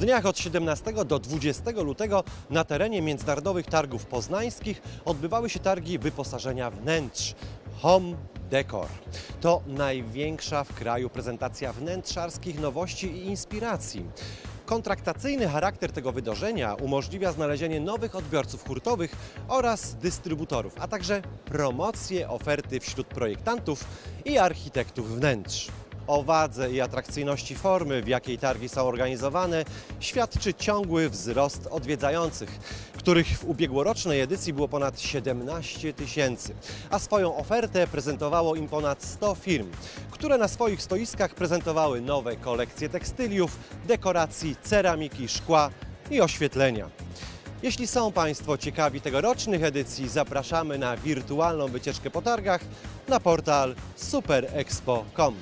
W dniach od 17 do 20 lutego na terenie Międzynarodowych Targów Poznańskich odbywały się targi wyposażenia wnętrz Home Decor. To największa w kraju prezentacja wnętrzarskich nowości i inspiracji. Kontraktacyjny charakter tego wydarzenia umożliwia znalezienie nowych odbiorców hurtowych oraz dystrybutorów, a także promocję oferty wśród projektantów i architektów wnętrz. O wadze i atrakcyjności formy, w jakiej targi są organizowane, świadczy ciągły wzrost odwiedzających, których w ubiegłorocznej edycji było ponad 17 tysięcy, a swoją ofertę prezentowało im ponad 100 firm, które na swoich stoiskach prezentowały nowe kolekcje tekstyliów, dekoracji, ceramiki, szkła i oświetlenia. Jeśli są Państwo ciekawi tegorocznych edycji, zapraszamy na wirtualną wycieczkę po targach na portal superexpo.com.